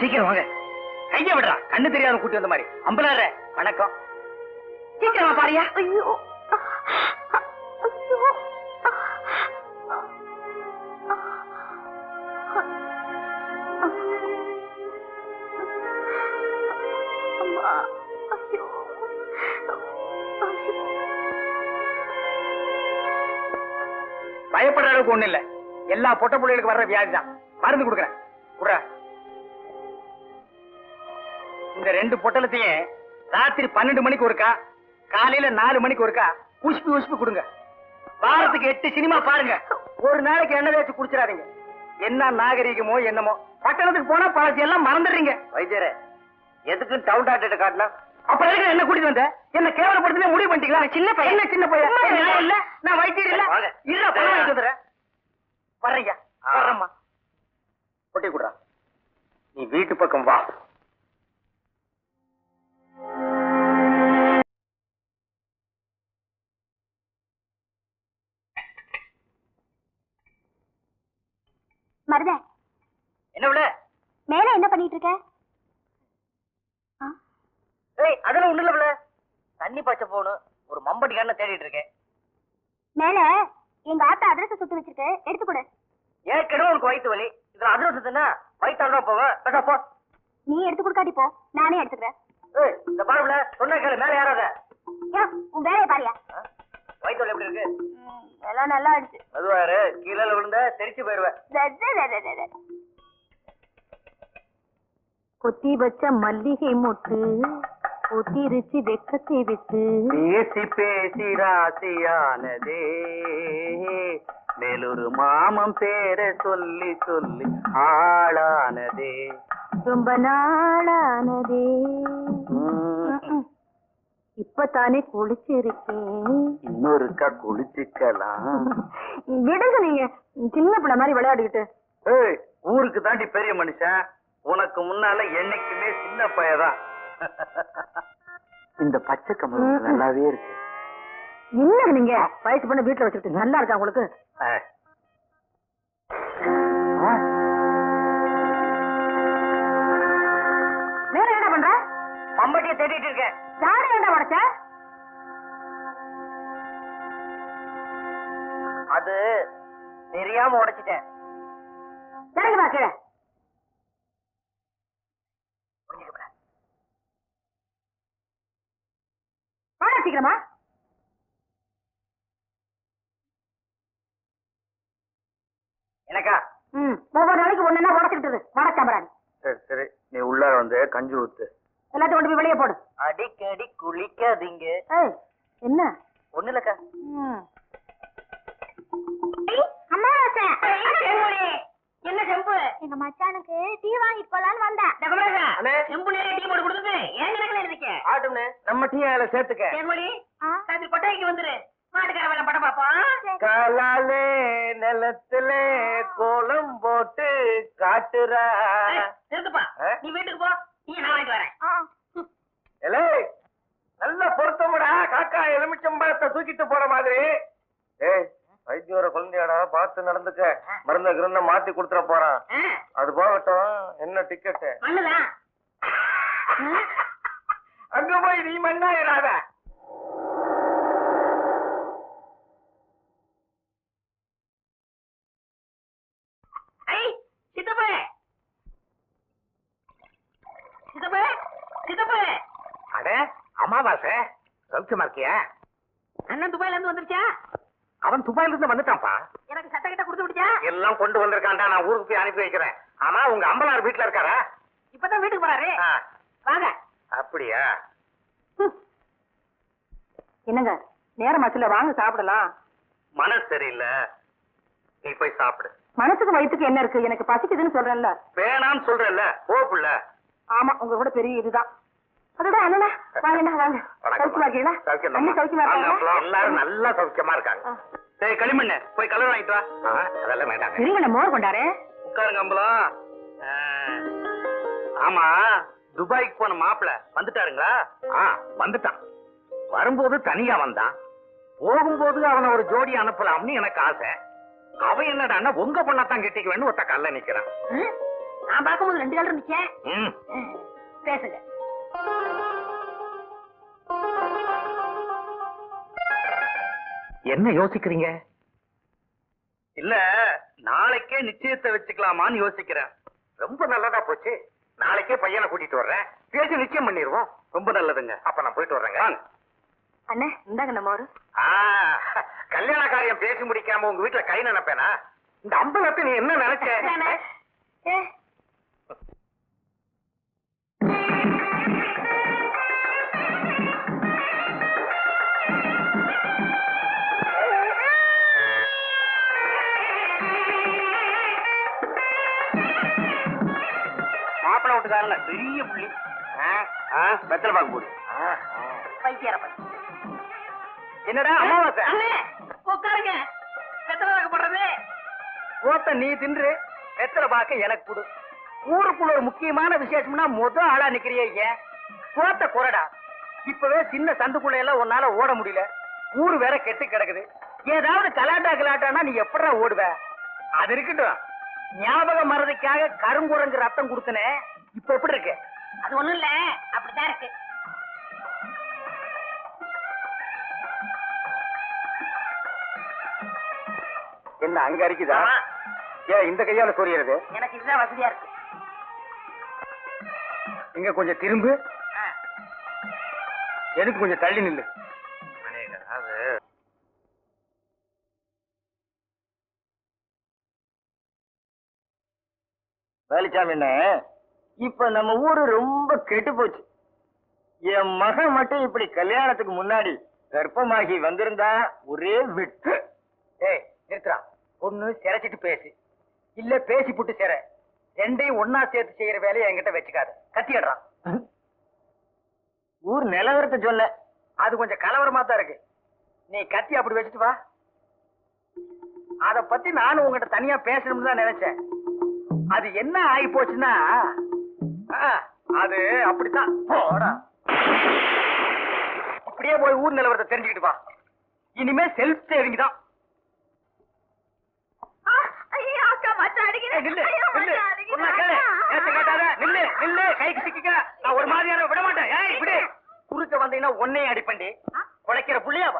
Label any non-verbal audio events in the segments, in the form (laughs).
சீக்கிரம் வாங்க. கைய விடுறா. கண்ணு தெரியாத கூட்டி வந்த மாதிரி. அம்பலாற வணக்கம். சீக்கிரமா பாரியா. ஐயோ. பயப்படுற அளவுக்கு ஒண்ணு இல்ல. எல்லா பொட்ட பிள்ளைகளுக்கு வர்ற வியாதி தான் மருந்து கொடுக்குறேன். குடுறா. இந்த ரெண்டு பொட்டலத்தையும் ராத்திரி பன்னெண்டு மணிக்கு ஒருக்கா காலையில நாலு மணிக்கு ஒருக்கா உஷ்பி உஷ்பி கொடுங்க. வாரத்துக்கு எட்டு சினிமா பாருங்க. ஒரு நாளைக்கு எண்ணெய் தேய்ச்சி குடிச்சிடாதீங்க. என்ன நாகரீகமோ என்னமோ பட்டணத்துக்கு போனா பழச்சி எல்லாம் மறந்துடுறீங்க. வைத்தியரே எதுக்கு டவுன் டாக்டர் காட்டலாம் அப்புறம் எதுக்கு என்ன கூட்டிட்டு வந்த? என்ன கேவலப்படுத்தவே முடிவு பண்ணிட்டீங்களா? சின்ன பையன். என்ன சின்ன பையன்? நான் இல்ல. நான் வைத்தியர் இல்ல. இல்ல பணம் வர்றீங்க வர்றேம்மா. கொட்டி குடுறா. நீ வீட்டு பக்கம் வா. மருத. என்ன விட மேல என்ன பண்ணிட்டு இருக்க ஏய் அதெல்லாம் ஒண்ணு இல்ல தண்ணி பாய்ச்ச போகணும் ஒரு மம்பட்டி கண்ணை தேடிட்டு இருக்கேன். மேல எங்க ஆத்தா அதிரச சுட்டு வச்சிருக்கு. எடுத்து கொடு. ஏற்கனவே உனக்கு வயிற்று வலி. இதுல அதிர்ஷ்டத்துனா வயிற்றால் தான் போவேன் பேசா போ. நீ எடுத்து கொடுக்காட்டி போ. நானே எடுத்துக்கிறேன். இந்த பாருல சொன்ன கேளு மேல யாராத யா, உன் வேலையை பாரியா. வயிற்று வலி எப்படி இருக்கு? எல்லாம் நல்லா ஆயிடுச்சு. அதுவாரு கீழே விழுந்த தெரிச்சு போயிருவேன் கொத்தி வச்ச மல்லிகை மொட்டு கொத்திருச்சு வெக்கத்தை விட்டு. பேசி பேசி ராசியானதே. மேலொரு மாமம் பேர சொல்லி சொல்லி ஆளானதே. ரொம்ப நாளானதே. இப்பதானே குளிச்சிருக்கேன். இன்னொருக்கா குளிச்சுக்கலாம். விடுங்க நீங்க? சின்ன பிள்ளை மாதிரி விளையாடிக்கிட்டு. ஏய் ஊருக்கு தாண்டி பெரிய மனுஷன். உனக்கு முன்னால என்னைக்குமே சின்ன பையதான் (laughs) இந்த பச்சை கம்பளம். நல்லாவே இருக்கு. என்ன நீங்க? வயசு பண்ண வீட்டுல வச்சுக்கிட்டு நல்லா இருக்கா உங்களுக்கு? ஆ. தெரியாம உடைச்சிட்டேன். கீழே. சீக்கிரமா. எனக்கா ம் ஒவ்வொரு நாளைக்கு ஒண்ணுன்னா உடச்சுக்கிட்டு வடச்சாம்பராணி சரி சரி. நீ உள்ளார வந்து கஞ்சி ஊத்து. எல்லாத்தையும் கொண்டு போய் வெளியே போடு. அடிக்கடி குளிக்காதீங்க. என்ன? ஒண்ணு இல்லக்கா. செம்பு. எங்க மச்சானுக்கு டீ வாங்கிட்டு போலான்னு வந்தேன். அண்ணே. செம்பு நிறைய டீ போட்டு கொடுத்தது ஏன் கணக்குல இருந்துக்க ஆட்டும்னே நம்ம டீ அதுல சேர்த்துக்க. தேன்மொழி ஆ? ராத்திரி கொட்டாய்க்கு வந்துரு. மாட்டுக்கார வேலை படம் பாப்போம் காலாலே நிலத்துல கோலம் போட்டு காட்டுறா. நிறுத்துப்பா? நீ வீட்டுக்கு போ. நீ நான் வாங்கிட்டு வரேன். நல்ல பொருத்தமுடா. காக்கா எலுமிச்சம்பழத்தை தூக்கிட்டு போற மாதிரி. ஏய் வைத்தியோர குழந்தையாடா பார்த்து நடந்துக்க. மருந்த கிருந்த மாத்தி கொடுத்துட போறான். அது போகட்டும். என்ன மண்ணுதான் அங்க போய் நீ மண்ணாயிராத அட அமாவாசை. சௌக்கியமா இருக்கியா அண்ணன் துபாயில இருந்து வந்துருச்சா? அவன் துபாயில இருந்து வந்துட்டான்ப்பா. எனக்கு சட்டை கிட்ட கொடுத்து விடுச்சா எல்லாம் கொண்டு வந்திருக்கான்டா நான் ஊருக்கு போய் அனுப்பி வைக்கிறேன். ஆமா உங்க அம்பலார் வீட்டுல இருக்காரா? இப்பதான் வீட்டுக்கு போறாரு. வாங்க. அப்படியா? என்னங்க நேரமாச்சுல வாங்க சாப்பிடலாம். மனசு சரியில்லை. நீ போய் சாப்பிடு. மனசுக்கு வயிற்றுக்கு என்ன இருக்கு? எனக்கு பசிக்குதுன்னு சொல்றேன்ல. வேணாம்னு சொல்றேல்ல போ புள்ள. ஆமா உங்க கூட பெரிய இதுதான். அதோட வாங்கண்ணா வாங்க அண்ணி சௌக்கியமா எல்லாரும் நல்லா சௌக்கியமா இருக்காங்க. ஆ. சரி களிமண்ணு போய் கலர் வாங்கிட்டு வா. அதெல்லாம் மோர் கொண்டாரு? உட்காருங்க அம்பலம். ஆமா துபாய்க்கு போன மாப்பிள வந்துட்டாருங்களா? ஆ வந்துட்டான். வரும்போது தனியா வந்தான். போகும்போது அவனை ஒரு ஜோடி அனுப்பலாம்னு எனக்கு ஆசை. அவன் என்னடான்னா உங்க பொண்ணத்தான் கெட்டிக்குவேன்னு ஒத்த கல்ல நிக்கிறான். நான் பார்க்கும்போது ரெண்டு கால் இருந்துச்சே? ம். ம், பேசுங்க. என்ன யோசிக்கிறீங்க? இல்ல நாளைக்கே நிச்சயத்தை வச்சுக்கலாமான்னு யோசிக்கிறேன். ரொம்ப நல்லதா போச்சு. நாளைக்கே பையனை கூட்டிட்டு வர்றேன். பேசி நிச்சயம் பண்ணிடுவோம். ரொம்ப நல்லதுங்க. அப்ப நான் போயிட்டு வர்றேங்க. அண்ணே இந்தாங்க நம்ம ஒரு ஆ, கல்யாண காரியம் பேசி முடிக்காம உங்க வீட்டுல கை நினைப்பேனா? இந்த அம்பலத்தை நீ என்ன நினைச்ச? வெத்தலை பாக்கு போடு பைத்தியார என்னடா அமாவாசை? உட்காருங்க. போடுறது. ஓத்த நீ தின்று வெத்தலை பாக்க எனக்கு கொடு. ஊருக்குள்ள ஒரு முக்கியமான விசேஷம்னா முத ஆளா நிக்கிறியே ஏன்? சோத்த குறடா இப்பவே சின்ன சந்துக்குள்ள எல்லாம் உன்னால ஓட முடியல. ஊரு வேற கெட்டு கிடக்குது. ஏதாவது கலாட்டா கலாட்டானா நீ எப்படா ஓடுவ? அது இருக்கட்டும். ஞாபக மறதிக்காக கருங்குரங்கு ரத்தம் கொடுத்தனே. இப்ப எப்படி இருக்கு? அது ஒண்ணும் இல்ல. அப்படித்தான் இருக்கு. என்ன அங்க அரிக்குதா? ஏன் இந்த கையால சொரியறது? எனக்கு இதுதான் வசதியா இருக்கு. இங்க கொஞ்சம் திரும்பு. ஆ. எதுக்கு கொஞ்சம் தள்ளி நில்லு. வேலுச்சாமி என்ன? இப்ப நம்ம ஊரு ரொம்ப கெட்டு போச்சு. என் மகன் மட்டும் இப்படி கல்யாணத்துக்கு முன்னாடி கர்ப்பமாகி வந்திருந்தா ஒரே விட்டு. ஏய் நிறுத்துறா பொண்ணு சிரைச்சிட்டு பேசு. இல்ல பேசி புட்டு சிற. ரெண்டையும் ஒன்னா சேர்த்து செய்யற வேலையை என்கிட்ட வச்சுக்காத. கத்திடுறான் ஊர் நிலவரத்தை சொல்ல. அது கொஞ்சம் கலவரமா தான் இருக்கு. நீ கத்தி அப்படி வச்சுட்டு வா. அத பத்தி நானும் உங்ககிட்ட தனியா பேசணும்னு தான் நினைச்சேன். அது என்ன ஆகி போச்சுன்னா அது அப்படித்தான். போடா. இப்படியே போய் ஊர் நிலவரத்தை தெரிஞ்சுக்கிட்டு வா. இனிமே செல்ஃப் சேவிங் தான். ஒரு மாதிரியான விட மாட்டேன். குறுக்க வந்தீங்கன்னா உன்னையும் அடிப்பண்டி குலைக்கிற புள்ளியாவ.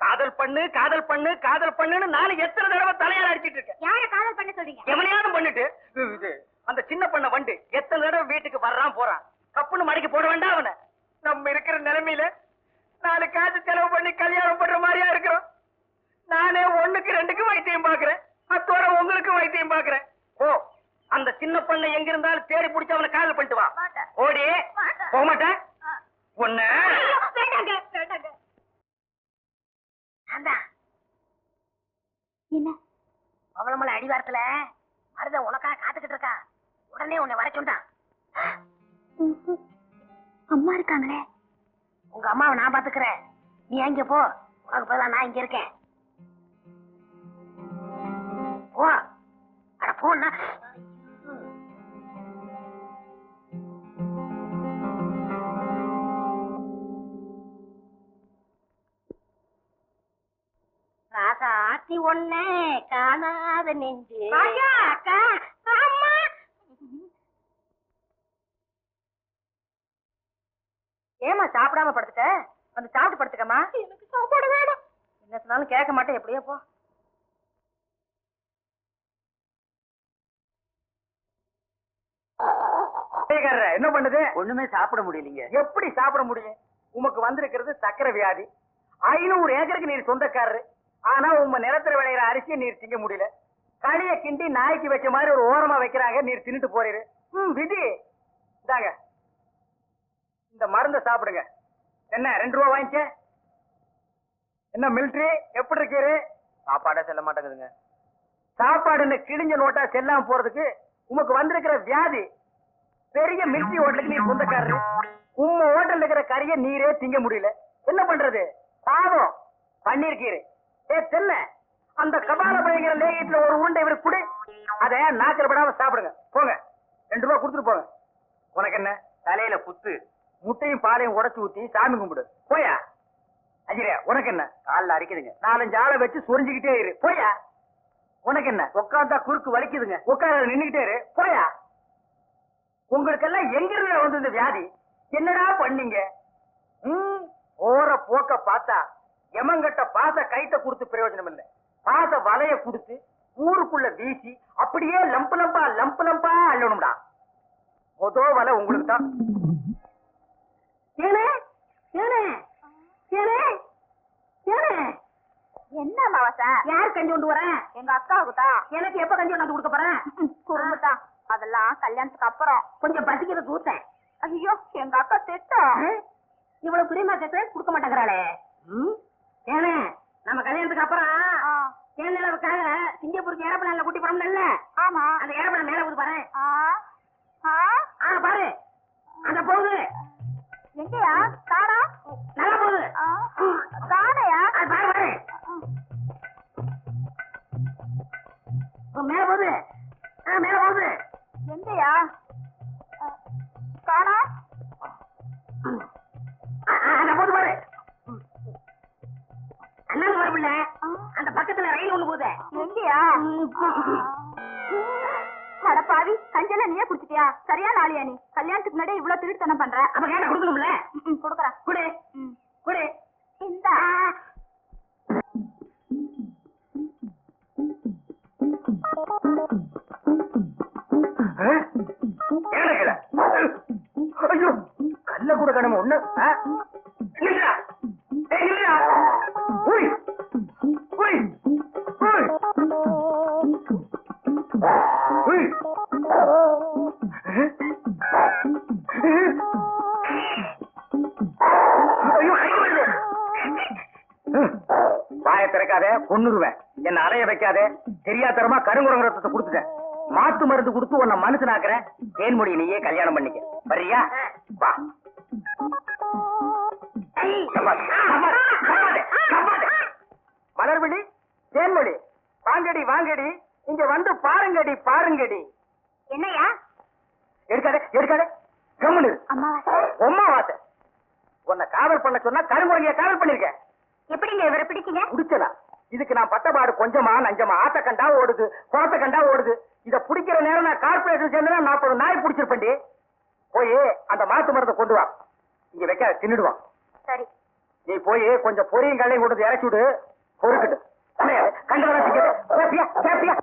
காதல் பண்ணு காதல் பண்ணு காதல் பண்ணுன்னு நானும் எத்தனை தடவை தலையால அடிச்சிட்டு இருக்கேன். யார காதல் பண்ண சொல்றீங்க? எவனையாவது பண்ணிட்டு அந்த சின்ன பண்ண வண்டு எத்தனை தடவை வீட்டுக்கு வர்றான் போறான். கப்புன்னு மடக்கி போட வேண்டாம் அவனை. நம்ம இருக்கிற நிலைமையில நாலு காசு செலவு பண்ணி கல்யாணம் பண்ற மாதிரியா இருக்கிறோம். நானே ஒண்ணுக்கு ரெண்டுக்கு வைத்தியம் பாக்குறேன் அத்தோட உங்களுக்கு வைத்தியம் பாக்குறேன் ஓ அந்த சின்ன பண்ண எங்க இருந்தாலும் தேடி பிடிச்சு அவனை காதல் பண்ணிட்டு வா. ஓடி. போக மாட்டேன்? ஒண்ணு. என்ன? அவளமலை அடிவாரத்துல மருத உனக்காக காத்துக்கிட்டு இருக்கா உடனே உன்னை வர சொன்னான் அம்மா இருக்காங்களே. உங்க அம்மாவை நான் பாத்துக்கிறேன். நீ அங்க போ. உனக்கு பதிலா நான் இங்க இருக்கேன். போ. அட போன்னா. ராசாத்தி ஒண்ணே காணாத நெஞ்சு அக்கா அம்மா ஏமா சாப்பிடாம படுத்துட்ட? வந்து சாப்பிட்டு படுத்துக்கமா எனக்கு சாப்பாடு வேணும். என்ன சொன்னாலும் கேட்க மாட்டேன் எப்படியோ போ. என்ன பண்ணுது? ஒண்ணுமே சாப்பிட முடியலீங்க. எப்படி சாப்பிட முடியும்? உமக்கு வந்திருக்கிறது சக்கரை வியாதி. ஐநூறு ஏக்கருக்கு நீர் சொந்தக்காரரு. ஆனா உங்க நிலத்துல விளையிற அரிசியை நீர் திங்க முடியல. களிய கிண்டி நாய்க்கு வச்ச மாதிரி ஒரு ஓரமா வைக்கிறாங்க நீர் தின்னுட்டு போறீரு. ம் விதி. இந்தாங்க. இந்த மருந்தை சாப்பிடுங்க. என்ன ரெண்டு ரூபா வாங்கிக்க என்ன மிலிட்ரி எப்படி இருக்கீரு சாப்பாடே செல்ல மாட்டேங்குதுங்க. சாப்பாடுன்னு கிழிஞ்ச நோட்டா செல்லாம போறதுக்கு உமக்கு வந்திருக்கிற வியாதி. பெரிய மில்கி ஹோட்டலுக்கு நீ சொந்தக்காரரு. உங்க ஹோட்டல்ல இருக்கிற கறிய நீரே திங்க முடியல. என்ன பண்றது? பாவம். பண்ணிருக்கீரு. ஏ தென்ன. அந்த கபால பயங்கர லேகியத்துல ஒரு உருண்டை இவருக்கு குடி. அத நாக்கில் படாம சாப்பிடுங்க. போங்க. ரெண்டு ரூபா கொடுத்துட்டு போங்க. உனக்கு என்ன? தலையில குத்து. முட்டையும் பாலையும் உடச்சு ஊத்தி சாமி கும்பிடு. போயா? அஜிரே உனக்கு என்ன? காலில் அரைக்குதுங்க. நாலஞ்சு ஆளை வச்சு சொரிஞ்சுக்கிட்டே இரு. போயா? உனக்கு என்ன? உட்காந்தா குறுக்கு வலிக்குதுங்க. உட்கார நின்னுகிட்டே இரு. போயா? உங்களுக்கெல்லாம் எங்கிருந்து எங்க இருந்து வந்து இந்த வியாதி? என்னடா பண்ணீங்க? ம், போற போக்க பார்த்தா எமங்கட்ட பாச கைட்ட கொடுத்து பிரயோஜனம் இல்ல. பாச வலைய கொடுத்து ஊருக்குள்ள வீசி அப்படியே லம்பு லம்பா லம்பு லம்பா அள்ளணும்டா. மொதோ வலை உங்களுக்கு தான் ஏனே ஏனே ஏனே ஏனே மாவச யார் கஞ்சி கொண்டு வரேன் எங்க அக்காவுக்கு தான் எனக்கு எப்ப கஞ்சி கொண்டாந்து கொடுக்க போறேன் குறும்புதான் அதெல்லாம் கல்யாணத்துக்கு அப்புறம். கொஞ்சம் பசிக்கிறது ஊத்தேன் ஐயோ எங்க அக்கா திட்டம் இவ்வளவு பிரியமா கேட்க கொடுக்க மாட்டேங்கிறாளே? ஏனே நம்ம கல்யாணத்துக்கு அப்புறம் ஆ, தேன் நிலவுக்காக சிங்கப்பூருக்கு ஏரோப்ளான்ல கூட்டி போறோம்ல ஆமா. அந்த ஏரோப்ளான் மேல ஊது பாரு. பாரு. அந்த போகுது. எங்கயா? காணா நல்லா போகுது. ஆ, வரப்பில்ல அந்த பக்கத்துல ரயில் ஒண்ணு போகுது. எங்கயா? பாவி கஞ்சல நீயே குடிச்சிட்டியா? சரியா நாளியா நீ? கல்யாணத்துக்கு முன்னாடி இவ்வளவு திருட்டுத்தனம் பண்ற. அப்ப கேட்ட கொடுக்கணும்ல? கொடுக்குறேன். குடு. குடு. இந்த. ஐயோ கல்ல கூட கணம் ஒண்ணு? என்ன அலைய வைக்காதே. தெரியாதரமா கருங்குரங்க ரத்தத்தை கொடுத்துட்டேன். மாத்து மருந்து கொடுத்து உன்னை மனுஷனாக்குறேன். தேன்மொழி நீயே கல்யாணம் பண்ணிக்க. வா. மலர்விழி தேன்மொழி வாங்கடி வாங்கடி. இங்க வந்து பாருங்கடி பாருங்கடி. என்னையா எடுக்காதே எடுக்காதே. கம்முனு உன்னை காவல் பண்ண சொன்னா கருங்குரங்கிய காவல் பண்ணிருக்கேன் எப்படிங்க இவரை பிடிச்சீங்க? குடிச்சனா? இதுக்கு நான் பட்டபாடு கொஞ்சமா நஞ்சமா. ஆத்த கண்டா ஓடுது குளத்த கண்டா ஓடுது. இத பிடிக்கிற நேரம் நான் கார்பரேஷன் சேர்ந்தா நாற்பது நாய் பிடிச்சிருப்பேன்டி. போய் அந்த மாத்து மருந்தை கொண்டு வா. இங்க வைக்க தின்னுடுவான். சரி. நீ போய் கொஞ்சம் பொரியும் கல்லையும் கொண்டு இறக்கி விடு பொறுக்கிட்டு. கேப்பியா